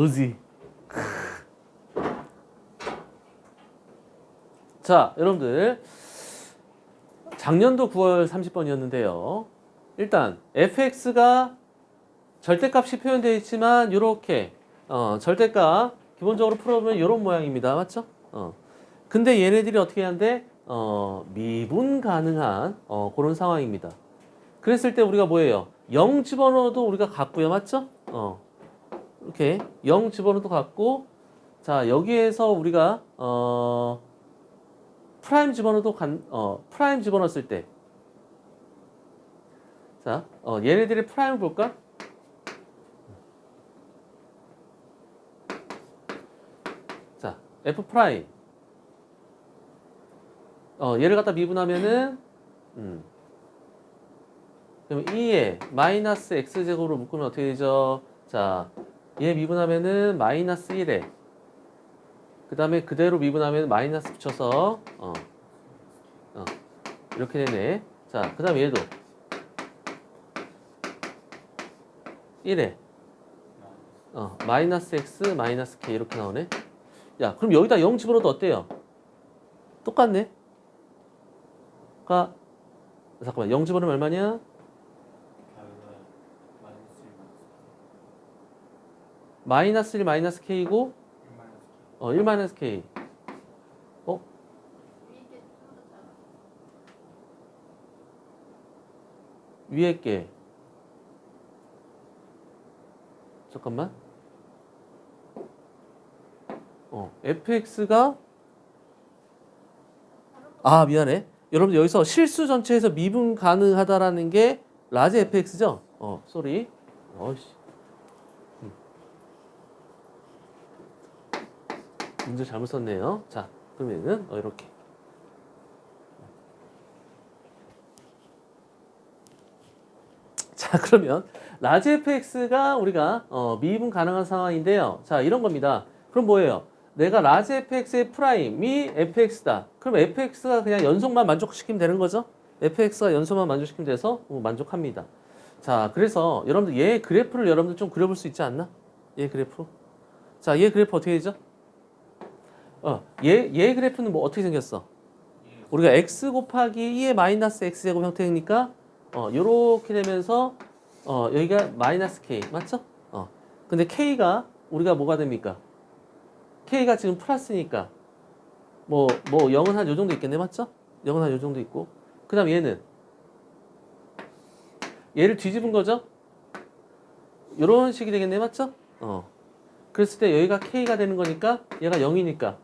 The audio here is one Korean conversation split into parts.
의지. 자, 여러분들. 작년도 9월 30번이었는데요. 일단 fx가 절대값이 표현되어 있지만 이렇게 어, 절대값 기본적으로 풀어보면 이런 모양입니다. 맞죠? 어. 근데 얘네들이 어떻게 하는데 어, 미분 가능한 어, 그런 상황입니다. 그랬을 때 우리가 뭐예요? 0 집어넣어도 우리가 같고요. 맞죠? 어. 이렇게 0 집어넣어도 같고 자 여기에서 우리가 어, 프라임 집어넣어도 간, 어, 프라임 집어넣었을 때 자, 어, 얘네들의 프라임을 볼까? 자, f 프라임. 어, 얘를 갖다 미분하면은 음. 그럼 2에 마이너스 x제곱으로 묶으면 어떻게 되죠? 자, 얘 미분하면은 마이너스 1에 그 다음에 그대로 미분하면 마이너스 붙여서 어, 어, 이렇게 되네. 자, 그 다음에 얘도 1에 어, 마이너스 x 마이너스 k 이렇게 나오네. 야, 그럼 여기다 0 집어넣어도 어때요? 똑같네. 가 잠깐만 0 집어넣으면 얼마냐? 마이너스 1 마이너스 k고 어, 1 마이너스 k. 어? 위에 게. 잠깐만. 어, fx가 아, 미안해. 여러분들 여기서 실수 전체에서 미분 가능하다라는 게 라지 fx죠? 어, 쏘리. 어이씨. 문제 잘못 썼네요. 자, 그러면은 어, 이렇게. 자, 그러면 라지 fx가 우리가 어, 미분 가능한 상황인데요. 자, 이런 겁니다. 그럼 뭐예요? 내가 라지 fx의 프라임이 fx다. 그럼 fx가 그냥 연속만 만족시키면 되는 거죠? fx가 연속만 만족시키면 돼서 뭐 만족합니다. 자, 그래서 여러분들 얘 그래프를 여러분들 좀 그려볼 수 있지 않나? 얘 그래프. 자, 얘 그래프 어떻게 되죠? 어, 얘, 얘 그래프는 뭐 어떻게 생겼어? 우리가 x 곱하기 2의 마이너스 x 제곱 형태니까 어, 요렇게 되면서 어, 여기가 마이너스 k 맞죠? 어. 근데 k가 우리가 뭐가 됩니까? k가 지금 플러스니까 뭐 뭐 0은 한 요 정도 있겠네 맞죠? 0은 한 요 정도 있고 그 다음 얘는 얘를 뒤집은 거죠? 요런 식이 되겠네 맞죠? 어. 그랬을 때 여기가 k가 되는 거니까 얘가 0이니까 한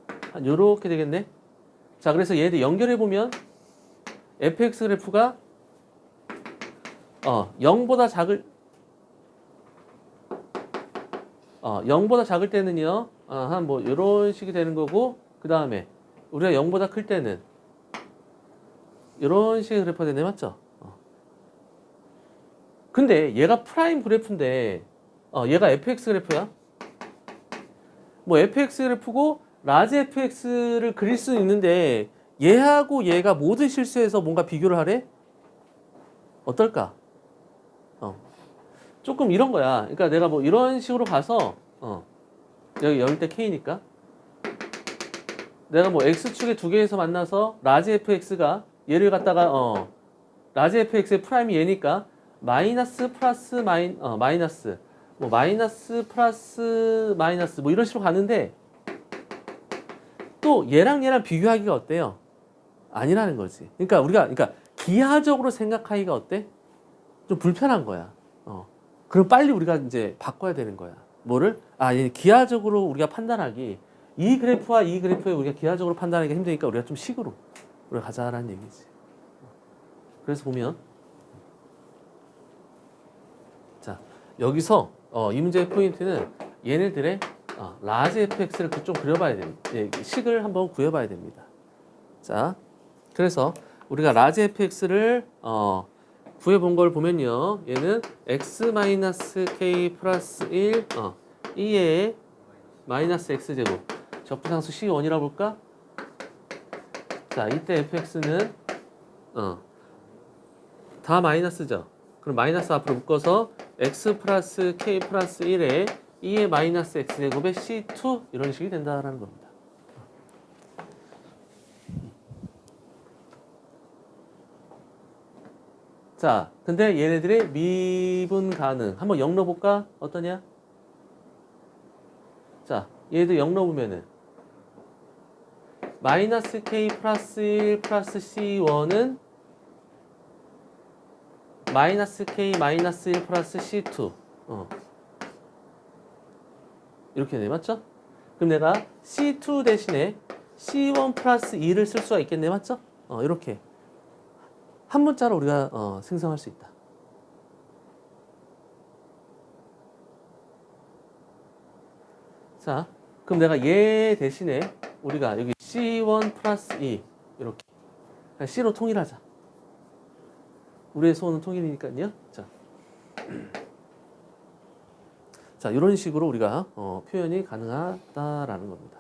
요렇게 되겠네. 자, 그래서 얘들 연결해 보면 fx 그래프가 어, 0보다 작을 어, 0보다 작을 때는요. 어, 한뭐 요런 식이 되는 거고 그다음에 우리가 0보다 클 때는 요런 식의 그래프가 되네 맞죠? 어. 근데 얘가 프라임 그래프인데 어, 얘가 fx 그래프야? 뭐 fx 그래프고 라지 fx를 그릴 수 있는데 얘하고 얘가 모든 실수해서 뭔가 비교를 하래? 어떨까? 어. 조금 이런 거야. 그러니까 내가 뭐 이런 식으로 가서 어. 여기 열때 k니까 내가 뭐 x축의 두 개에서 만나서 라지 fx가 얘를 갖다가 어 라지 fx의 프라임이 얘니까 마이너스 플러스 마이 어 마이너스 뭐 마이너스 플러스 마이너스 뭐 이런 식으로 가는데 또 얘랑 얘랑 비교하기가 어때요? 아니라는 거지. 그러니까 우리가 그러니까 기하적으로 생각하기가 어때? 좀 불편한 거야. 어. 그럼 빨리 우리가 이제 바꿔야 되는 거야. 뭐를? 아, 얘 기하적으로 우리가 판단하기 이 그래프와 이 그래프에 우리가 기하적으로 판단하기가 힘드니까 우리가 좀 식으로 우리가 가자라는 얘기지. 그래서 보면 자 여기서 어, 이 문제의 포인트는 얘네들의 어, 라지 fx를 그좀 그려봐야 됩니다. 예, 식을 한번 구해봐야 됩니다. 자, 그래서 우리가 라지 fx를 어, 구해본 걸 보면요, 얘는 x 마이너스 k 플러스 1 어, 2의 마이너스 x 제곱 적부상수 c1이라 볼까? 자, 이때 fx는 어, 다 마이너스죠. 그럼 마이너스 앞으로 묶어서 x 플러스 k 플러스 1에 2의 마이너스 x제곱의 c2 이런 식이 된다라는 겁니다. 자, 근데 얘네들의 미분 가능. 한번 영 넣어볼까? 어떠냐? 자, 얘들 영 넣으면은 마이너스 k 플러스 1 플러스 c1은 마이너스 k 마이너스 1 플러스 c2 어. 이렇게 돼 맞죠? 그럼 내가 c2 대신에 c1 플러스 2를 쓸 수가 있겠네 맞죠? 어, 이렇게 한 문자로 우리가 어, 생성할 수 있다. 자, 그럼 내가 얘 대신에 우리가 여기 C1 플러스 2 이렇게 그냥 C로 통일하자. 우리의 소원은 통일이니까요. 자, 자 이런 식으로 우리가 어, 표현이 가능하다라는 겁니다.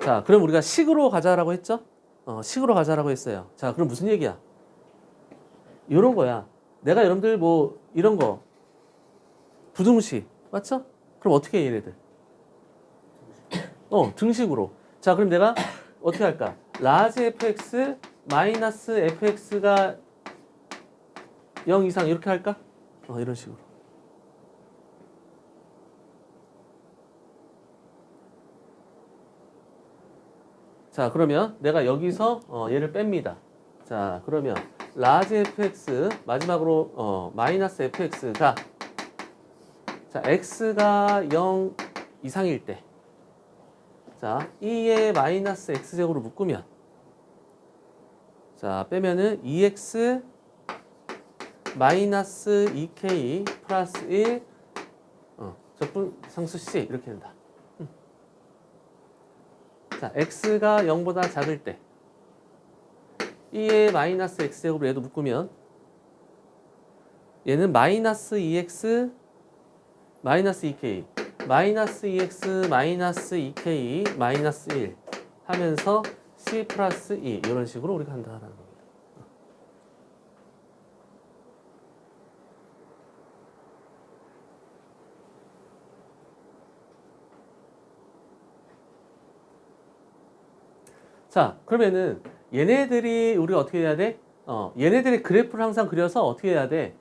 자, 그럼 우리가 식으로 가자라고 했죠? 어, 식으로 가자라고 했어요. 자, 그럼 무슨 얘기야? 이런 거야. 내가 여러분들 뭐 이런 거 부등식 맞죠? 그럼 어떻게 해 얘네들? 어 등식으로. 자 그럼 내가 어떻게 할까? 라지 fx 마이너스 fx가 0 이상 이렇게 할까? 어 이런 식으로. 자 그러면 내가 여기서 어, 얘를 뺍니다. 자 그러면 라지 fx 마지막으로 어, 마이너스 fx가 자 x가 0 이상일 때 자, 2의 마이너스 x제곱으로 묶으면 자, 빼면은 2x 마이너스 2k 플러스 1 어, 적분 상수 c 이렇게 된다. 음. 자, x가 0보다 작을 때 2의 마이너스 x제곱으로 얘도 묶으면 얘는 마이너스 2x 마이너스 2k 마이너스 2x 마이너스 2k 마이너스 1 하면서 c 플러스 2 이런 식으로 우리가 한다라는 겁니다. 자, 그러면은 얘네들이 우리가 어떻게 해야 돼? 어, 얘네들의 그래프를 항상 그려서 어떻게 해야 돼?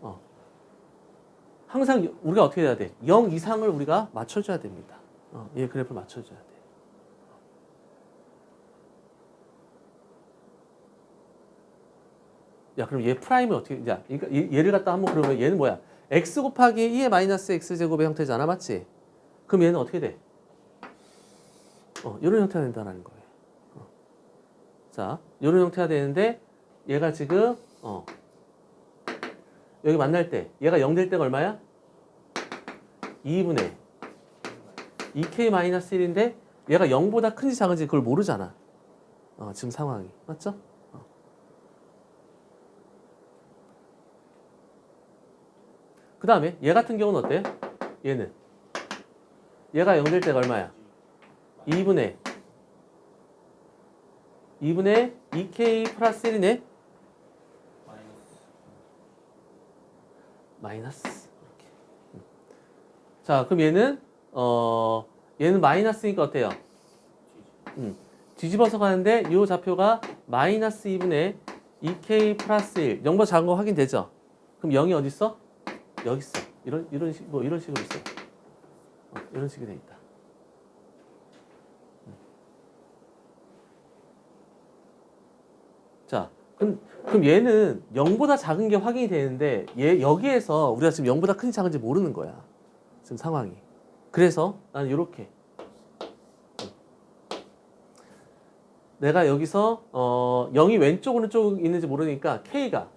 어, 항상 우리가 어떻게 해야 돼? 0 이상을 우리가 맞춰줘야 됩니다. 어, 얘 그래프를 맞춰줘야 돼. 야, 그럼 얘 프라임이 어떻게, 야, 얘를 갖다 한번 그러면 얘는 뭐야? x 곱하기 2의 마이너스 x 제곱의 형태잖아, 맞지? 그럼 얘는 어떻게 돼? 어, 이런 형태가 된다는 거예요. 어. 자, 이런 형태가 되는데 얘가 지금 어, 여기 만날 때 얘가 0 될 때가 얼마야? 2분의 2k-1인데 얘가 0보다 큰지 작은지 그걸 모르잖아. 어, 지금 상황이. 맞죠? 어. 그 다음에 얘 같은 경우는 어때? 얘는 얘가 0 될 때가 얼마야? 2분의 2분의 2k 플러스 1이네? 마이너스 이렇게. 음. 자, 그럼 얘는 어 얘는 마이너스니까 어때요? 음. 뒤집어서 가는데 이 좌표가 마이너스 2분의 2k 플러스 1 0보다 작은 거 확인되죠? 그럼 0이 어디 있어? 여기 있어. 이런 이런 식 뭐 이런 식으로 있어. 어, 이런 식이 돼 있다. 자, 그럼, 얘는 0보다 작은 게 확인이 되는데 얘 여기에서 우리가 지금 0보다 큰지 작은지 모르는 거야. 지금 상황이. 그래서 나는 이렇게 내가 여기서 어 0이 왼쪽 오른쪽 있는지 모르니까 k가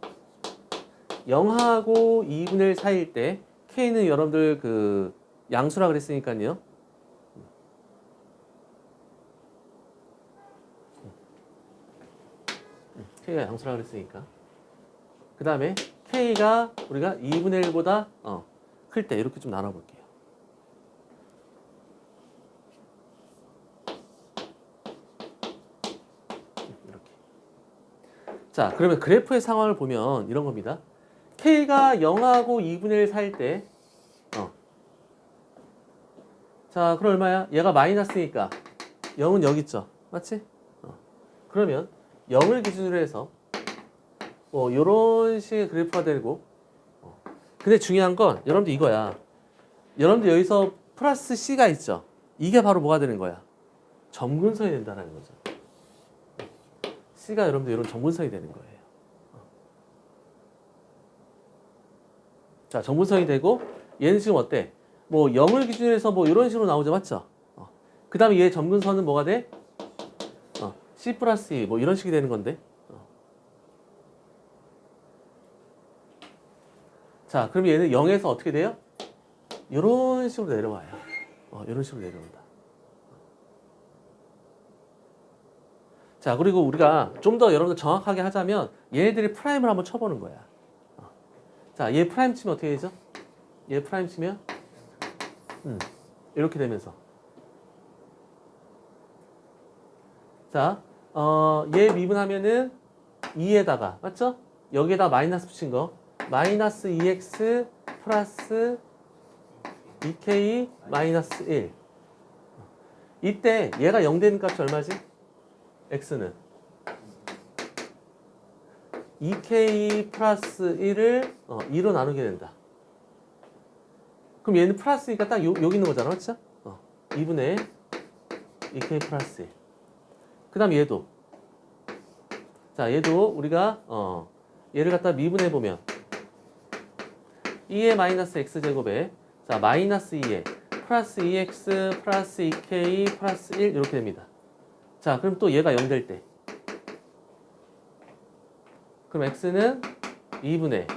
0하고 2분의 1 사이일 때 k는 여러분들 그 양수라 그랬으니까요. K가 양수라 그랬으니까. 그 다음에 k가 우리가 2분의 1보다 어, 클 때 이렇게 좀 나눠볼게요. 이렇게. 자, 그러면 그래프의 상황을 보면 이런 겁니다. k가 0하고 2분의 1 사이일 때 어. 자, 그럼 얼마야? 얘가 마이너스니까 0은 여기 있죠. 맞지? 어. 그러면 0을 기준으로 해서 뭐 요런 식의 그래프가 되고 어. 근데 중요한 건 여러분들 이거야. 여러분들 여기서 플러스 C가 있죠. 이게 바로 뭐가 되는 거야? 점근선이 된다는 거죠. C가 여러분들 이런 점근선이 되는 거예요. 어. 자, 점근선이 되고 얘는 지금 어때? 뭐 0을 기준으로 해서 뭐 이런 식으로 나오죠. 맞죠? 어. 그 다음에 얘 점근선은 뭐가 돼? 어, C 플러스 2, 뭐 이런 식이 되는 건데. 어. 자, 그럼 얘는 0에서 어떻게 돼요? 이런 식으로 내려와요. 어, 이런 식으로 내려온다. 자, 그리고 우리가 좀 더 여러분들 정확하게 하자면 얘네들이 프라임을 한번 쳐보는 거야. 어. 자, 얘 프라임 치면 어떻게 되죠? 얘 프라임 치면 음, 이렇게 되면서 자, 어, 얘 미분하면은 2에다가 맞죠? 여기에다 마이너스 붙인 거 마이너스 2x 플러스 2k 마이너스 1 이때 얘가 0 되는 값이 얼마지? x는 2k 플러스 1을 어, 2로 나누게 된다. 그럼 얘는 플러스니까 딱 요, 여기 있는 거잖아, 맞죠? 어, 2분의 2k 플러스 1. 그 다음 얘도. 자, 얘도 우리가, 어, 얘를 갖다 미분해 보면 2의 마이너스 x제곱에 자, 마이너스 2에 플러스 2x 플러스 2k 플러스 1 이렇게 됩니다. 자, 그럼 또 얘가 0 될 때. 그럼 x는 2분의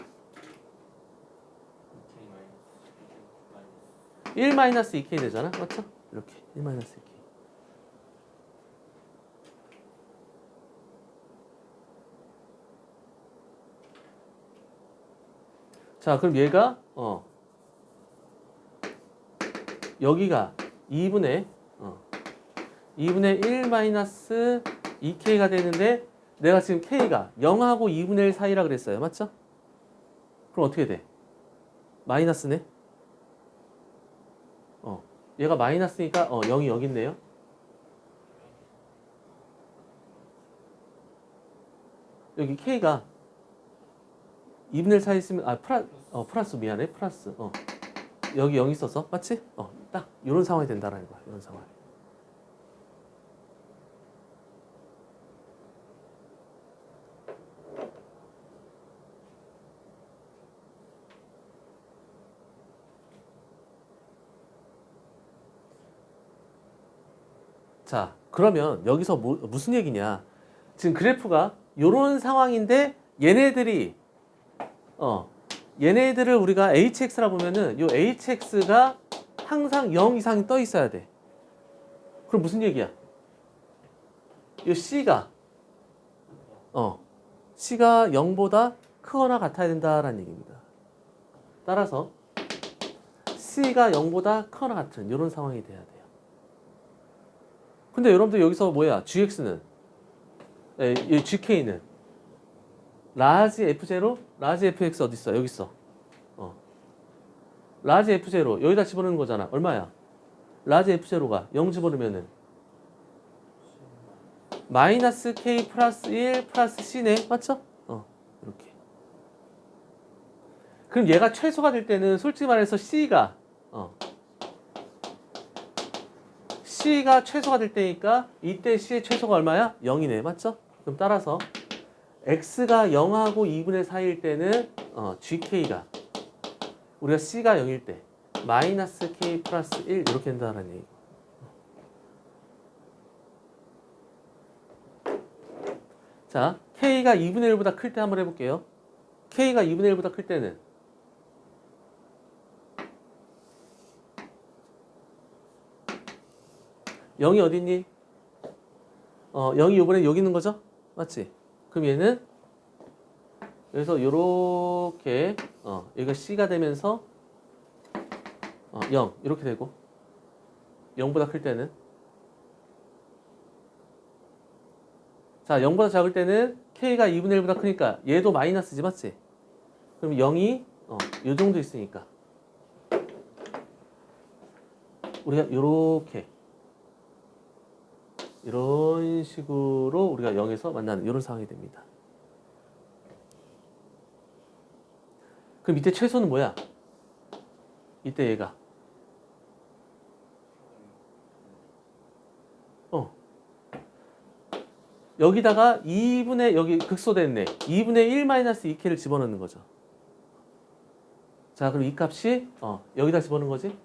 1 마이너스 2k 되잖아. 맞죠? 이렇게 1 마이너스 2k. 자, 그럼 얘가 어 여기가 2분의 어 2분의 1 마이너스 2k가 되는데 내가 지금 k가 0하고 2분의 1 사이라 그랬어요. 맞죠? 그럼 어떻게 돼? 마이너스네. 어, 얘가 마이너스니까 어, 0이 여기 있네요. 여기 k가 2분의 1 사이 있으면 아 플라 어 플러스 미안해 플러스 어 여기 0 있어서 맞지? 어 딱 이런 상황이 된다라는 거야 이런 상황. 자, 그러면 여기서 뭐, 무슨 얘기냐? 지금 그래프가 이런 상황인데 얘네들이 어 얘네들을 우리가 hx라 보면은 요 hx가 항상 0 이상이 떠 있어야 돼. 그럼 무슨 얘기야? 요 c가 어 c가 0보다 크거나 같아야 된다라는 얘기입니다. 따라서 c가 0보다 크거나 같은 이런 상황이 돼야 돼요. 근데 여러분들 여기서 뭐야? gx는 에, 이 gk는 라지 f0 라지 fx 어디 있어? 여기 있어. 어. 라지 f0 여기다 집어넣는 거잖아. 얼마야? 라지 f0가 0 집어넣으면은 마이너스 k 플러스 1 플러스 c네. 맞죠? 어. 이렇게. 그럼 얘가 최소가 될 때는 솔직히 말해서 c가 어. C가 최소가 될 때니까 이때 C의 최소가 얼마야? 0이네. 맞죠? 그럼 따라서 X가 0하고 2분의 4일 때는 어, GK가 우리가 C가 0일 때 마이너스 K 플러스 1 이렇게 된다는 얘기. 자, K가 2분의 1보다 클 때 한번 해볼게요. K가 2분의 1보다 클 때는 0이 어디 있니? 어, 0이 요번에 여기 있는 거죠? 맞지? 그럼 얘는 여기서 요렇게 어, 여기가 C가 되면서 어, 0 이렇게 되고. 0보다 클 때는. 자 0보다 작을 때는 K가 2분의 1보다 크니까 얘도 마이너스지 맞지? 그럼 0이 어, 요 정도 있으니까. 우리가 요렇게 이런 식으로 우리가 0에서 만나는 이런 상황이 됩니다. 그럼 밑에 최소는 뭐야? 이때 얘가 어 여기다가 2분의 여기 극소됐네 2분의 1 마이너스 2k를 집어넣는 거죠. 자 그럼 이 값이 어 여기다 집어넣는 거지?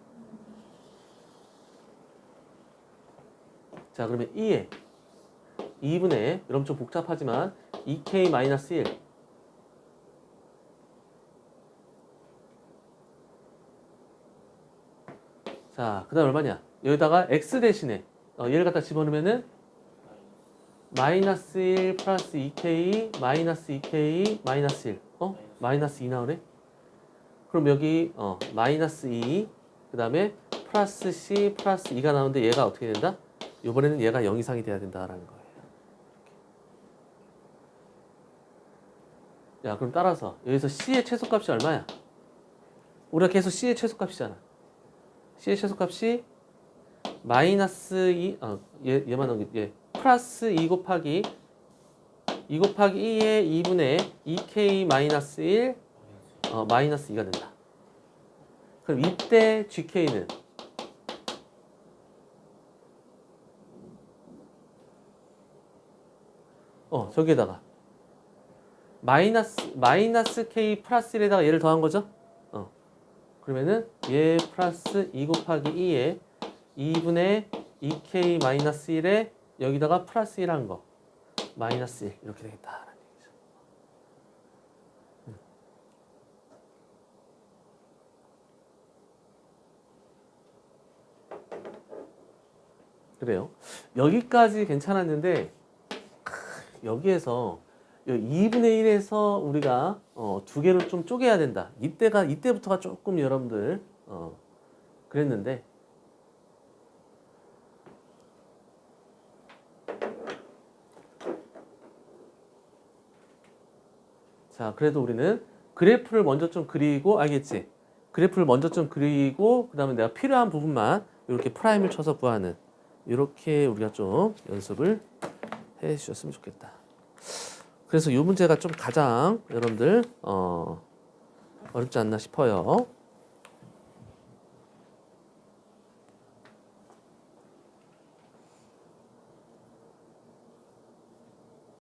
자 그러면 2에 2분의 여러분 좀 복잡하지만 2k 마이너스 1 자, 그 다음 얼마냐? 여기다가 x 대신에 어, 얘를 갖다 집어넣으면은 마이너스 1 플러스 2k 마이너스 2k 마이너스 1 어? 마이너스 2 나오네? 그럼 여기 어, 마이너스 2 그 다음에 플러스 c 플러스 2가 나오는데 얘가 어떻게 된다? 이번에는 얘가 0 이상이 돼야 된다라는 거예요. 야, 그럼 따라서 여기서 c의 최소값이 얼마야? 우리가 계속 c의 최소값이잖아. c의 최소값이 마이너스 2, 어, 얘, 얘만 넘기, 얘, 플러스 2 곱하기 2 곱하기 2의 2분의 2k 마이너스 1, 어, 마이너스 2가 된다. 그럼 이때 gk는 어, 저기에다가 마이너스 마이너스 k 플러스 1에다가 얘를 더한 거죠? 어. 그러면은 얘 플러스 2 곱하기 2에 2분의 2k 마이너스 1에 여기다가 플러스 1 한 거 마이너스 1 이렇게 얘기죠. 음. 그래요. 여기까지 괜찮았는데 크, 여기에서 2분의 1에서 우리가 어, 두 개로 좀 쪼개야 된다. 이때가 이때부터가 조금 여러분들 어, 그랬는데 자 그래도 우리는 그래프를 먼저 좀 그리고 알겠지? 그래프를 먼저 좀 그리고 그 다음에 내가 필요한 부분만 이렇게 프라임을 쳐서 구하는 이렇게 우리가 좀 연습을 해 주셨으면 좋겠다. 그래서 이 문제가 좀 가장 여러분들 어, 어렵지 않나 싶어요.